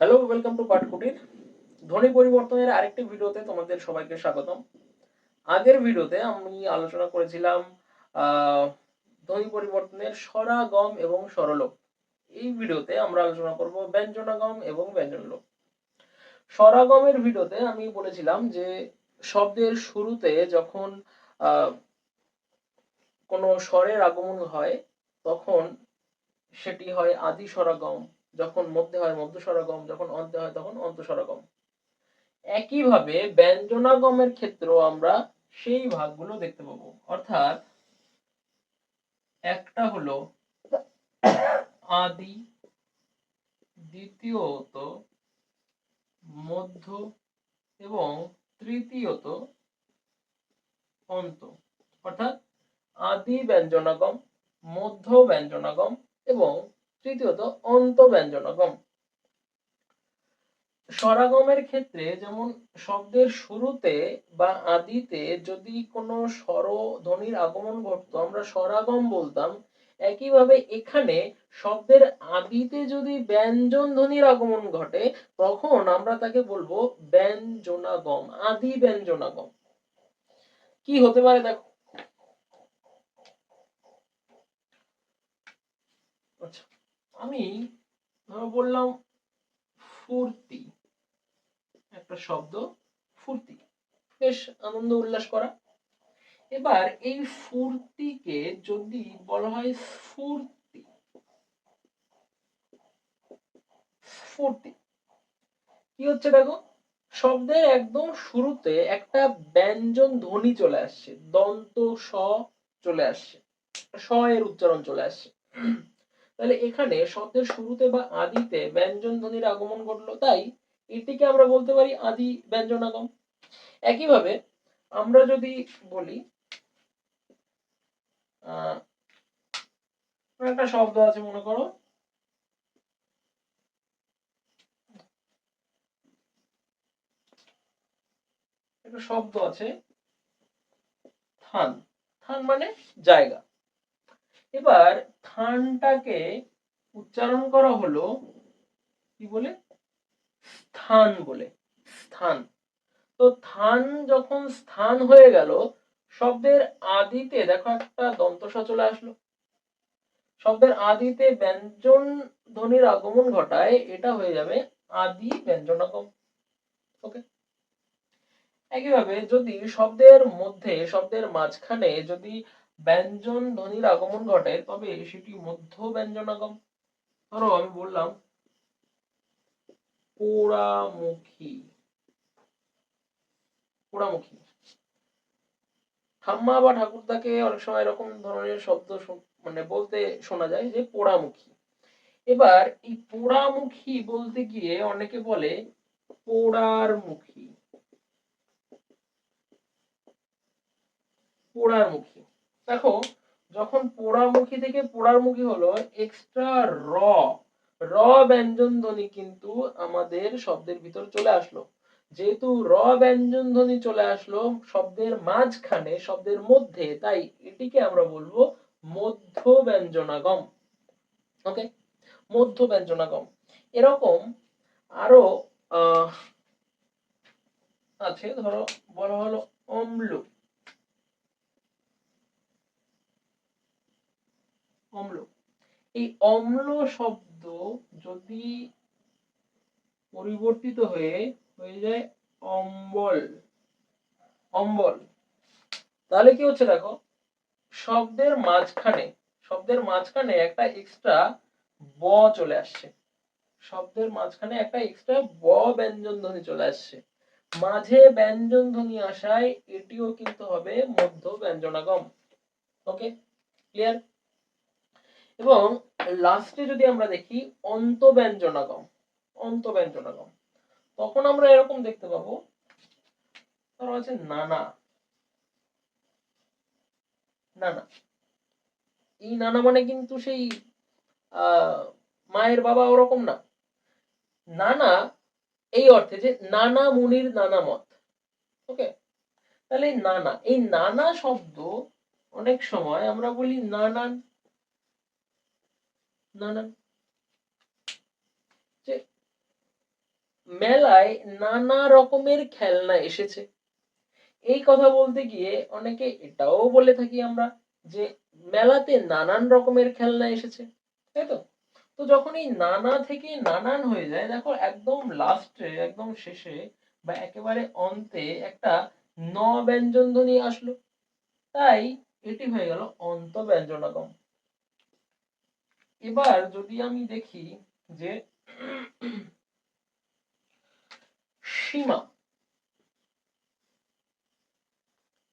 Hello welcome to পাটকুটির ধ্বনি পরিবর্তনের আরেকটি ভিডিওতে তোমাদের সবাইকে স্বাগতম। আগের ভিডিওতে আমি আলোচনা করেছিলাম ধ্বনি পরিবর্তনের স্বরাগম এবং স্বরলোপ। এই ভিডিওতে আমরা আলোচনা করব ব্যঞ্জনাগম এবং ব্যঞ্জনলোপ। স্বরাগমের ভিডিওতে আমি বলেছিলাম যে শব্দের শুরুতে যখন কোনো স্বরের আগমন হয়, তখন সেটি হয় আদি স্বরাগম। যখন মধ্যে হয় মধ্য স্বরাগম যখন অন্তে হয় তখন অন্ত স্বরাগম একইভাবে ব্যঞ্জনাগমের ক্ষেত্রেও আমরা সেই ভাগগুলো দেখতে পাবো। অর্থাৎ একটা হলো আদি, দ্বিতীয়ত মধ্য এবং তৃতীয়ত অন্ত। অর্থাৎ আদি ব্যঞ্জনাগম, মধ্য ব্যঞ্জনাগম এবং তৃতীয়ত অন্ত ব্যঞ্জনাগম স্বরাগমের ক্ষেত্রে যেমন শব্দের শুরুতে বা আদিতে যদি কোনো স্বর ধ্বনির আগমন ঘটতো, আমরা স্বরাগম বলতাম, একইভাবে এখানে শব্দের আদিতে যদি ব্যঞ্জন ধ্বনির আগমন ঘটে, তখন আমরা তাকে বলব ব্যঞ্জনাগম, আদি ব্যঞ্জনাগম। কি হতে পারে দেখো? আচ্ছা। আমি ধরো বললাম ফুর্তি। একটা শব্দ, ফুর্তি। বেশ আনন্দ উল্লাস করা। এবার এই ফুর্তিকে যদি বলা হয় স্ফূর্তি। স্ফূর্তি। কি হচ্ছে দেখো? শব্দের একদম শুরুতে একটা ব্যঞ্জন ধ্বনি চলে আসছে। দন্ত স চলে আসছে। স এর উচ্চারণ চলে আসছে। তাহলে এখানে শব্দের শুরুতে বা আদিতে ব্যঞ্জন ধ্বনির আগমন ঘটলো, তাই এটিকে আমরা বলতে পারি আদি ব্যঞ্জনাগম একইভাবে আমরা যদি বলি একটা শব্দ আছে, মনে করো। একটা শব্দ আছে, থান। থান মানে জায়গা। এবার থানটাকে উচ্চারণ করা হলো কি বলে? স্থান বলে, স্থান। তো থান যখন স্থান হয়ে গেল, শব্দের আদিতে দেখো একটা দন্তস চলে আসলো। শব্দের আদিতে ব্যঞ্জন ধ্বনির আগমন ঘটায়, এটা হয়ে যাবে আদি ব্যঞ্জনাগম ওকে একইভাবে যদি শব্দের মধ্যে, শব্দের মাঝখানে যদি ব্যঞ্জন ধ্বনির আগমন ঘটে, তবে সেটি মধ্য ব্যঞ্জনাগম। ধরো, আমি বললাম, পোড়ামুখী। পোড়ামুখী। ঠাম্মা বা ঠাকুরদাকে অনেক সময় এরকম ধরনের শব্দ মানে বলতে শোনা যায় যে পোড়ামুখী। এবার এই পোড়ামুখী বলতে গিয়ে অনেকে বলে পোড়ার মুখী পোড়ার মুখী দেখো, যখন পোড়ামুখী থেকে পোড়ার মুখী হলো এক্সট্রা র র ব্যঞ্জন ধ্বনি কিন্তু আমাদের শব্দের ভিতর চলে আসলো। যেহেতু র ব্যঞ্জন ধ্বনি চলে আসলো শব্দের মাঝখানে, শব্দের মধ্যে, তাই এটিকে আমরা বলব মধ্য ব্যঞ্জনাগম। ওকে মধ্য ব্যঞ্জনাগম। এরকম আরও আছে, ধরো, বলা হলো অম্ল অম্ল। এই অম্ল শব্দ যদি পরিবর্তিত হয়ে হয়ে যায় অম্বল। অম্বল। তাহলে কি হচ্ছে দেখো? শব্দের মাঝখানে শব্দের মাঝখানে একটা এক্সট্রা ব চলে আসছে। শব্দের মাঝখানে একটা এক্সট্রা ব ব্যঞ্জন ধ্বনি চলে আসছে। মাঝে ব্যঞ্জন ধ্বনি আসায় এটিও কিন্তু হবে মধ্য ব্যঞ্জনাগম। ওকে ক্লিয়ার এবং লাস্টে যদি আমরা দেখি অন্ত ব্যঞ্জনাগম অন্ত ব্যঞ্জনাগম তখন আমরা এরকম দেখতে পাবো, ধরো আছে নানা নানা, এই নানা মানে কিন্তু সেই মায়ের বাবা ওরকম না, নানা এই অর্থে যে নানা মুনির নানা মত ওকে তাহলে নানা, এই নানা শব্দ অনেক সময় আমরা বলি নানান নানান যে মেলায় নানা রকমের খেলনা এসেছে। এই কথা বলতে গিয়ে অনেকে এটাও বলে থাকি আমরা যে মেলাতে নানান রকমের খেলনা এসেছে, তাই তো? তো যখন এই নানা থেকে নানান হয়ে যায়, দেখো একদম লাস্টে একদম শেষে বা একেবারে অন্তে একটা ন ব্যঞ্জন ধ্বনি আসলো। তাই এটি হয়ে গেল অন্ত ব্যঞ্জনাগম এবার যদি আমি দেখি যে সীমা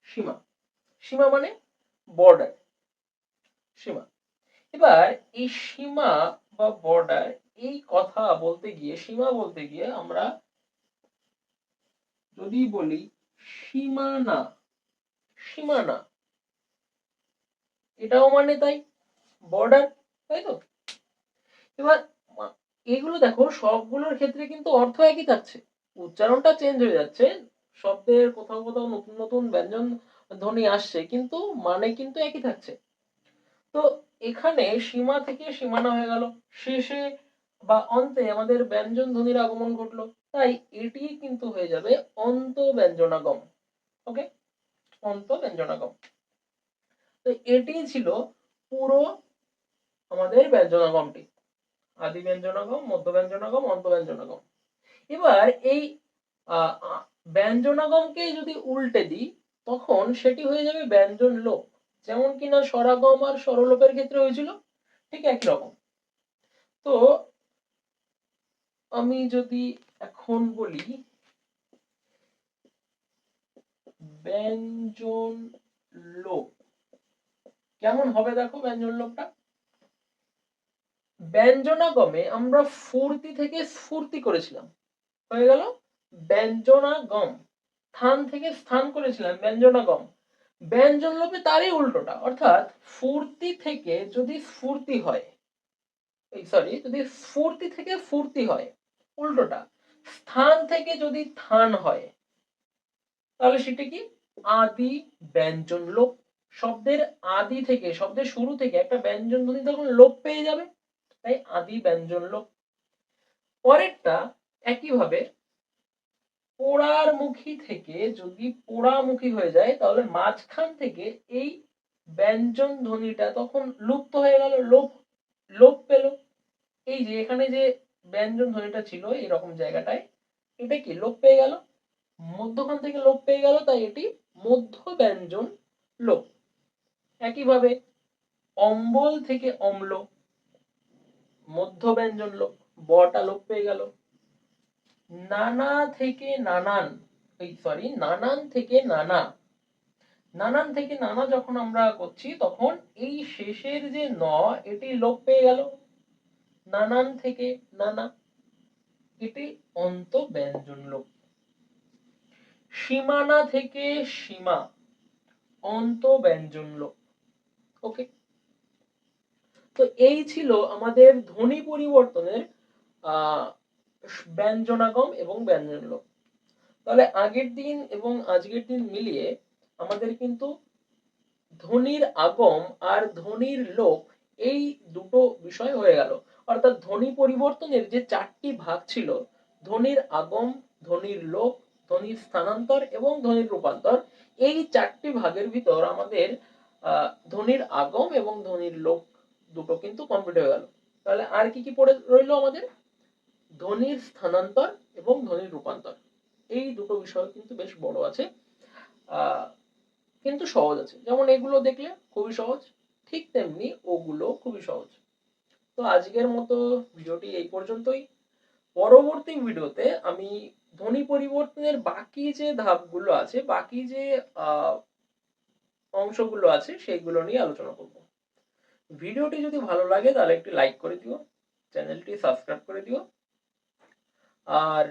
সীমা সীমা মানে বর্ডার সীমা। এবার এই সীমা বা বর্ডার এই কথা বলতে গিয়ে, সীমা বলতে গিয়ে আমরা যদি বলি সীমানা সীমানা, এটাও মানে তাই বর্ডার তাই তো? এবার এগুলো দেখো, সবগুলোর ক্ষেত্রে কিন্তু অর্থ একই থাকছে। উচ্চারণটা চেঞ্জ হয়ে যাচ্ছে, শব্দের কোথাও কোথাও নতুন নতুন ব্যঞ্জন ধ্বনি আসছে, কিন্তু মানে কিন্তু একই থাকছে। তো এখানে সীমা থেকে সীমানা হয়ে গেল। শেষে বা অন্তে আমাদের ব্যঞ্জন ধ্বনির আগমন ঘটলো। তাই এটি কিন্তু হয়ে যাবে অন্ত ব্যঞ্জনাগম। ওকে অন্ত ব্যঞ্জনাগম। তো এটি ছিল পুরো আমাদের ব্যঞ্জনাগমটি আদি ব্যঞ্জনাগম মধ্য ব্যঞ্জনাগম অন্ত ব্যঞ্জনাগম এবার এই ব্যঞ্জনাগমকে যদি উল্টে দিই, তখন সেটি হয়ে যাবে ব্যঞ্জন লোপ। যেমন কিনা স্বরাগম আর স্বরলোপের ক্ষেত্রে হয়েছিল, ঠিক একই রকম। তো আমি যদি এখন বলি, ব্যঞ্জন লোপ। কেমন হবে দেখো ব্যঞ্জন লোপটা? ব্যঞ্জনাগমে আমরা ফুর্তি থেকে স্ফূর্তি করেছিলাম। হয়ে গেল? ব্যঞ্জনাগম। স্থান থেকে স্থান করেছিলাম, ব্যঞ্জনাগম। ব্যঞ্জন লোপে তারই উল্টোটা, অর্থাৎ ফুর্তি থেকে যদি স্ফূর্তি হয় সরি যদি স্ফূর্তি থেকে ফুর্তি হয়, উল্টোটা, স্থান থেকে যদি থান হয়, তাহলে সেটা কি? আদি ব্যঞ্জন লোপ। শব্দের আদি থেকে, শব্দের শুরু থেকে একটা ব্যঞ্জন ধ্বনি তখন লোপ পেয়ে যাবে তাই আদি ব্যঞ্জন লোপ পরেরটা একইভাবে পোড়ার মুখী থেকে যদি পোড়ামুখী হয়ে যায়, তাহলে মাঝখান থেকে এই ব্যঞ্জন ধ্বনিটা তখন লুপ্ত হয়ে গেল, লোপ লোপ পেল। এই যে এখানে যে ব্যঞ্জন ধ্বনিটা ছিল এরকম জায়গাটায়, এটা কি লোপ পেয়ে গেল? মধ্যখান থেকে লোপ পেয়ে গেল, তাই এটি মধ্য ব্যঞ্জন লোপ। একইভাবে অম্বল থেকে অম্ল মধ্য ব্যঞ্জন লোপ বটা লোপ পেয়ে গেল। নানা থেকে নানান, এই সরি নানান থেকে নানা। নানান থেকে নানা যখন আমরা করছি, তখন এই শেষের যে ন, এটি লোপ পেয়ে গেল। নানান থেকে নানা, এটি অন্ত ব্যঞ্জন লোপ সীমানা থেকে সীমা, অন্ত ব্যঞ্জন লোপ ওকে তো এই ছিল আমাদের ধ্বনি পরিবর্তনের ব্যঞ্জনাগম এবং ব্যঞ্জন লোপ তাহলে আগের দিন এবং আজকের দিন মিলিয়ে আমাদের কিন্তু ধ্বনির আগম আর ধ্বনির লোপ এই দুটো বিষয় হয়ে গেল। অর্থাৎ ধ্বনি পরিবর্তনের যে চারটি ভাগ ছিল, ধ্বনির আগম, ধ্বনির লোপ, ধ্বনির স্থানান্তর এবং ধ্বনির রূপান্তর, এই চারটি ভাগের ভিতর আমাদের ধ্বনির আগম এবং ধ্বনির লোপ দুটো কিন্তু কমপ্লিট হয়ে গেল তাহলে আর কি কি পড়ে রইল আমাদের? ধ্বনির স্থানান্তর এবং ধ্বনির রূপান্তর। এই দুটো বিষয় কিন্তু বেশ বড় আছে। কিন্তু সহজ আছে। যেমন এগুলো দেখলে খুবই সহজ, ঠিক তেমনি ওগুলো খুবই সহজ। তো আজকের মতো ভিডিওটি এই পর্যন্তই। পরবর্তী ভিডিওতে আমি ধ্বনি পরিবর্তনের বাকি যে ধাপগুলো আছে, বাকি যে অংশগুলো আছে, সেইগুলো নিয়ে আলোচনা করব। ভিডিওটি যদি ভালো লাগে, তাহলে একটি লাইক করে দিও, চ্যানেলটি সাবস্ক্রাইব করে দিও। আর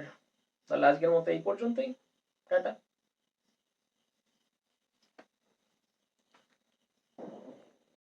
তাহলে আজকের মতো এই পর্যন্তই। টাটা।